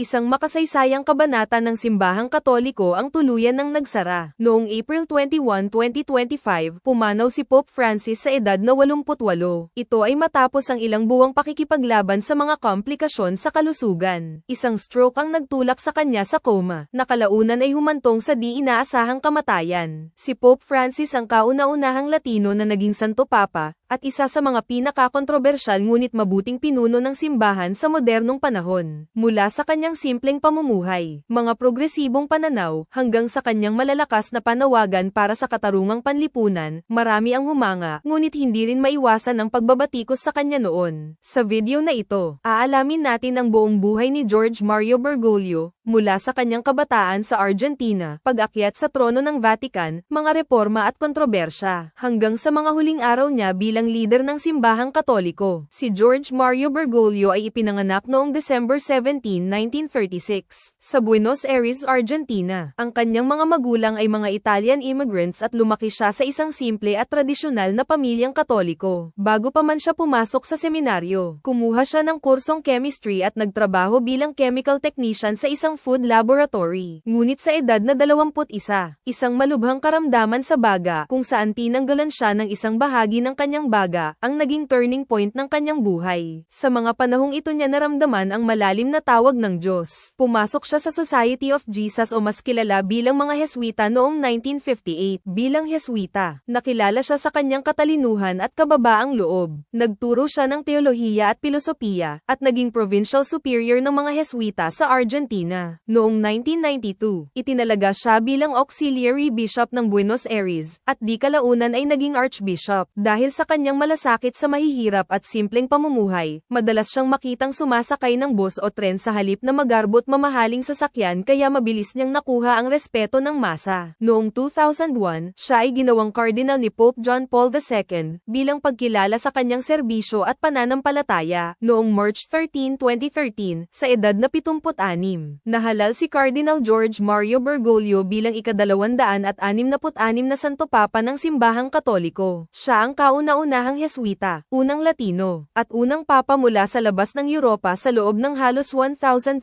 isang makasaysayang kabanata ng simbahang katoliko ang tuluyan ng nagsara. Noong April 21, 2025, pumanaw si Pope Francis sa edad na 88. Ito ay matapos ang ilang buwang pakikipaglaban sa mga komplikasyon sa kalusugan. Isang stroke ang nagtulak sa kanya sa coma. Nakalaunan ay humantong sa di inaasahang kamatayan. Si Pope Francis ang kauna-unahang Latino na naging Santo Papa, at isa sa mga pinakakontrobersyal ngunit mabuting pinuno ng simbahan sa modernong panahon. Mula sa kanyang simpleng pamumuhay, mga progresibong pananaw, hanggang sa kanyang malalakas na panawagan para sa katarungang panlipunan, marami ang humanga, ngunit hindi rin maiwasan ang pagbabatikos sa kanya noon. Sa video na ito, aalamin natin ang buong buhay ni George Mario Bergoglio, mula sa kanyang kabataan sa Argentina, pag-akyat sa trono ng Vatican, mga reforma at kontrobersya, hanggang sa mga huling araw niya bilang leader ng simbahang katoliko. Si George Mario Bergoglio ay ipinanganak noong December 17, 1936, sa Buenos Aires, Argentina. Ang kanyang mga magulang ay mga Italian immigrants at lumaki siya sa isang simple at tradisyonal na pamilyang katoliko. Bago pa man siya pumasok sa seminaryo, kumuha siya ng kursong chemistry at nagtrabaho bilang chemical technician sa isang food laboratory. Ngunit sa edad na 21, isang malubhang karamdaman sa baga kung saan tinanggalan siya ng isang bahagi ng kanyang baga ang naging turning point ng kanyang buhay. Sa mga panahong ito niya naramdaman ang malalim na tawag ng Diyos. Pumasok siya sa Society of Jesus o mas kilala bilang mga Heswita noong 1958. Bilang Heswita, nakilala siya sa kanyang katalinuhan at kababaang loob. Nagturo siya ng teolohiya at pilosopiya at naging provincial superior ng mga Heswita sa Argentina. Noong 1992, itinalaga siya bilang auxiliary bishop ng Buenos Aires at di kalaunan ay naging archbishop dahil sa kanyang malasakit sa mahihirap at simpleng pamumuhay, madalas siyang makitang sumasakay ng bus o tren sa halip na magarbot mamahaling sasakyan kaya mabilis niyang nakuha ang respeto ng masa. Noong 2001, siya ay ginawang cardinal ni Pope John Paul II bilang pagkilala sa kanyang serbisyo at pananampalataya. Noong March 13, 2013, sa edad na 76, nahalal si Cardinal George Mario Bergoglio bilang ikadalawandaan at 66 na Santo Papa ng Simbahang Katoliko. Siya ang kauna-unahang Heswita, unang Latino, at unang Papa mula sa labas ng Europa sa loob ng halos 1,300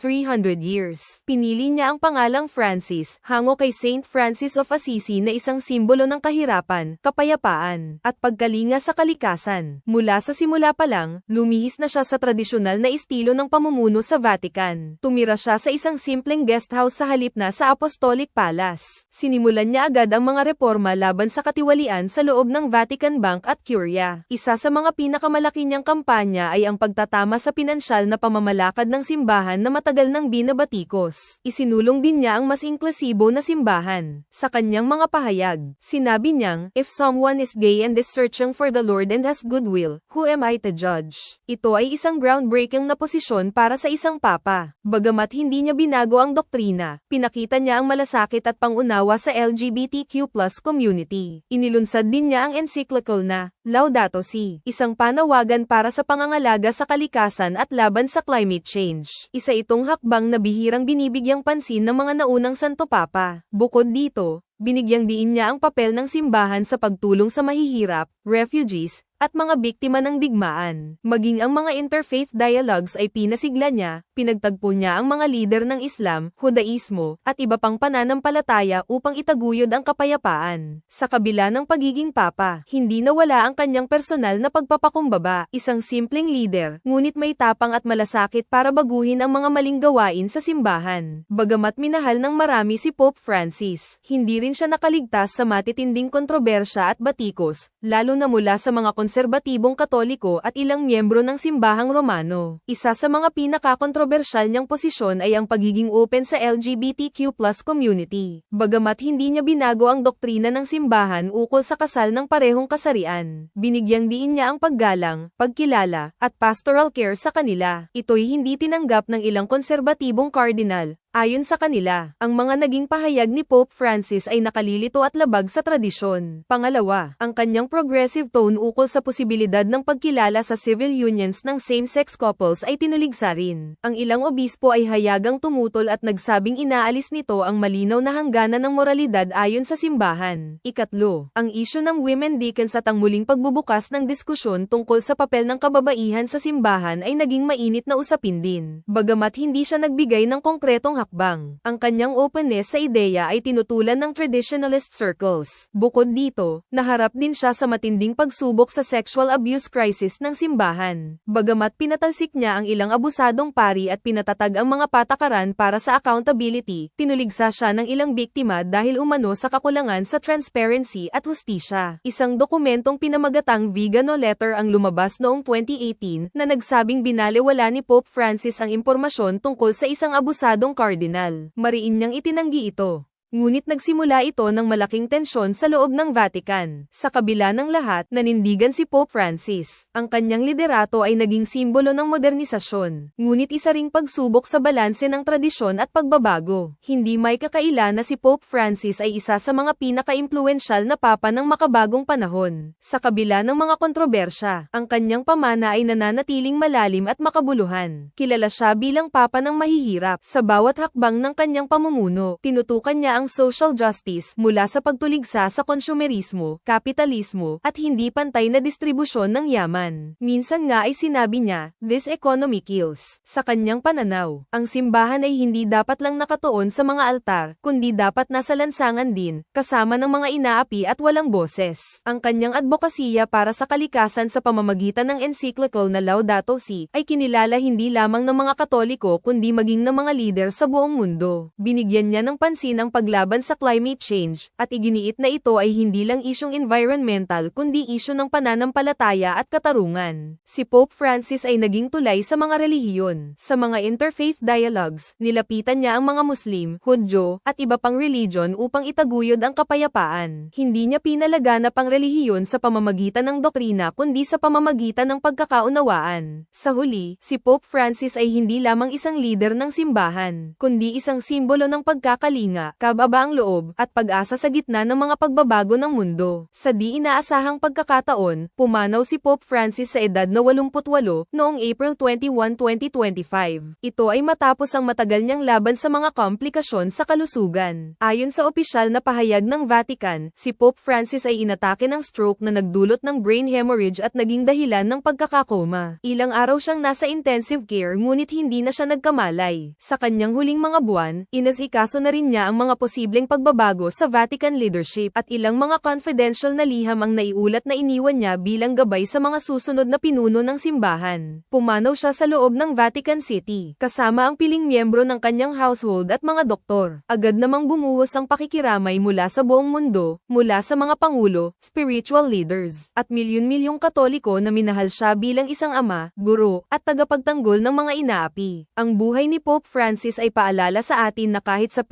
years. Pinili niya ang pangalang Francis, hango kay Saint Francis of Assisi na isang simbolo ng kahirapan, kapayapaan, at pagkalinga sa kalikasan. Mula sa simula pa lang, lumihis na siya sa tradisyonal na estilo ng pamumuno sa Vatican. Tumira siya sa isang simpleng guest house sa halip na sa Apostolic Palace. Sinimulan niya agad ang mga reforma laban sa katiwalian sa loob ng Vatican Bank at Curia. Isa sa mga pinakamalaki niyang kampanya ay ang pagtatama sa pinansyal na pamamalakad ng simbahan na matagal nang binabatikos. Isinulong din niya ang mas inklusibo na simbahan. Sa kanyang mga pahayag, sinabi niyang, If someone is gay and is searching for the Lord and has goodwill, who am I to judge? Ito ay isang groundbreaking na posisyon para sa isang papa. Bagamat hindi niya binago ang doktrina, pinakita niya ang malasakit at pangunawa sa LGBTQ community. Inilunsad din niya ang encyclical na Laudato Si, isang panawagan para sa pangangalaga sa kalikasan at laban sa climate change. Isa itong hakbang na bihirang binibigyang pansin ng mga naunang Santo Papa. Bukod dito, binigyang diin niya ang papel ng simbahan sa pagtulong sa mahihirap, refugees, at mga biktima ng digmaan. Maging ang mga interfaith dialogues ay pinasigla niya, pinagtagpo niya ang mga lider ng Islam, Judaismo, at iba pang pananampalataya upang itaguyod ang kapayapaan. Sa kabila ng pagiging papa, hindi nawala ang kanyang personal na pagpapakumbaba, isang simpleng leader, ngunit may tapang at malasakit para baguhin ang mga maling gawain sa simbahan. Bagamat minahal ng marami si Pope Francis, hindi rin siya nakaligtas sa matitinding kontrobersya at batikos, lalo na mula sa mga konserbatibong katoliko at ilang miyembro ng simbahang Romano. Isa sa mga pinakakontrobersyal niyang posisyon ay ang pagiging open sa LGBTQ community. Bagamat hindi niya binago ang doktrina ng simbahan ukol sa kasal ng parehong kasarian, binigyang diin niya ang paggalang, pagkilala, at pastoral care sa kanila. Ito'y hindi tinanggap ng ilang konserbatibong cardinal, Ayon sa kanila, ang mga naging pahayag ni Pope Francis ay nakalilito at labag sa tradisyon. Pangalawa, ang kanyang progressive tone ukol sa posibilidad ng pagkilala sa civil unions ng same-sex couples ay tinuligsa rin. Ang ilang obispo ay hayagang tumutol at nagsabing inaalis nito ang malinaw na hangganan ng moralidad ayon sa simbahan. Ikatlo, ang isyo ng women deacons at ang muling pagbubukas ng diskusyon tungkol sa papel ng kababaihan sa simbahan ay naging mainit na usapin din. Bagamat hindi siya nagbigay ng konkretong hakbang, ang kanyang openness sa ideya ay tinutulan ng traditionalist circles. Bukod dito, naharap din siya sa matinding pagsubok sa sexual abuse crisis ng simbahan. Bagamat pinatalsik niya ang ilang abusadong pari at pinatatag ang mga patakaran para sa accountability, tinuligsa siya ng ilang biktima dahil umano sa kakulangan sa transparency at hustisya. Isang dokumentong pinamagatang Vigano Letter ang lumabas noong 2018 na nagsabing binalewala ni Pope Francis ang impormasyon tungkol sa isang abusadong cardinal. Mariin niyang itinanggi ito. Ngunit nagsimula ito ng malaking tensyon sa loob ng Vatican. Sa kabila ng lahat, nanindigan si Pope Francis. Ang kanyang liderato ay naging simbolo ng modernisasyon. Ngunit isa ring pagsubok sa balanse ng tradisyon at pagbabago. Hindi may kakaila na si Pope Francis ay isa sa mga pinaka-impluensyal na papa ng makabagong panahon. Sa kabila ng mga kontrobersya, ang kanyang pamana ay nananatiling malalim at makabuluhan. Kilala siya bilang papa ng mahihirap. Sa bawat hakbang ng kanyang pamumuno, tinutukan niya ang social justice mula sa pagtuligsa sa konsumerismo, kapitalismo, at hindi pantay na distribusyon ng yaman. Minsan nga ay sinabi niya, this economy kills. Sa kanyang pananaw, ang simbahan ay hindi dapat lang nakatuon sa mga altar, kundi dapat nasa lansangan din, kasama ng mga inaapi at walang boses. Ang kanyang advokasya para sa kalikasan sa pamamagitan ng encyclical na Laudato Si ay kinilala hindi lamang ng mga katoliko kundi maging ng mga lider sa buong mundo. Binigyan niya ng pansin ang paglaban sa climate change, at iginiit na ito ay hindi lang isyong environmental kundi isyo ng pananampalataya at katarungan. Si Pope Francis ay naging tulay sa mga relihiyon. Sa mga interfaith dialogues, nilapitan niya ang mga Muslim, Hudyo, at iba pang religion upang itaguyod ang kapayapaan. Hindi niya pinalaganap ang relihiyon sa pamamagitan ng doktrina kundi sa pamamagitan ng pagkakaunawaan. Sa huli, si Pope Francis ay hindi lamang isang leader ng simbahan, kundi isang simbolo ng pagkakalinga, kababaang loob, at pag-asa sa gitna ng mga pagbabago ng mundo. Sa di inaasahang pagkakataon, pumanaw si Pope Francis sa edad na 88 noong April 21, 2025. Ito ay matapos ang matagal niyang laban sa mga komplikasyon sa kalusugan. Ayon sa opisyal na pahayag ng Vatican, si Pope Francis ay inatake ng stroke na nagdulot ng brain hemorrhage at naging dahilan ng pagkakakoma. Ilang araw siyang nasa intensive care ngunit hindi na siya nagkamalay. Sa kanyang huling mga buwan, inasikaso na rin niya ang mga posibleng pagbabago sa Vatican leadership at ilang mga confidential na liham ang naiulat na iniwan niya bilang gabay sa mga susunod na pinuno ng simbahan. Pumanaw siya sa loob ng Vatican City, kasama ang piling miyembro ng kanyang household at mga doktor. Agad namang bumuhos ang pakikiramay mula sa buong mundo, mula sa mga pangulo, spiritual leaders, at milyon-milyong katoliko na minahal siya bilang isang ama, guro, at tagapagtanggol ng mga inaapi. Ang buhay ni Pope Francis ay paalala sa atin na kahit sa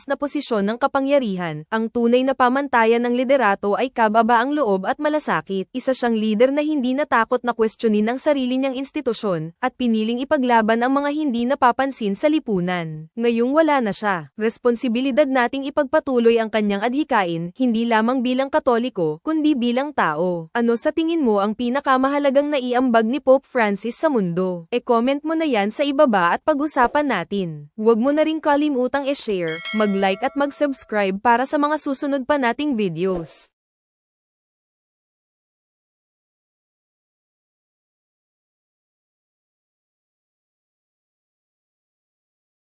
pinakamatataas na posisyon ng kapangyarihan, ang tunay na pamantayan ng liderato ay kababaang loob at malasakit. Isa siyang leader na hindi natakot na kwestiyonin ang sarili niyang institusyon, at piniling ipaglaban ang mga hindi napapansin sa lipunan. Ngayong wala na siya, responsibilidad nating ipagpatuloy ang kanyang adhikain, hindi lamang bilang katoliko, kundi bilang tao. Ano sa tingin mo ang pinakamahalagang naiambag ni Pope Francis sa mundo? E-comment mo na yan sa ibaba at pag-usapan natin. Huwag mo na rin kalimutang i-share, mag-like at mag-subscribe para sa mga susunod pa nating videos.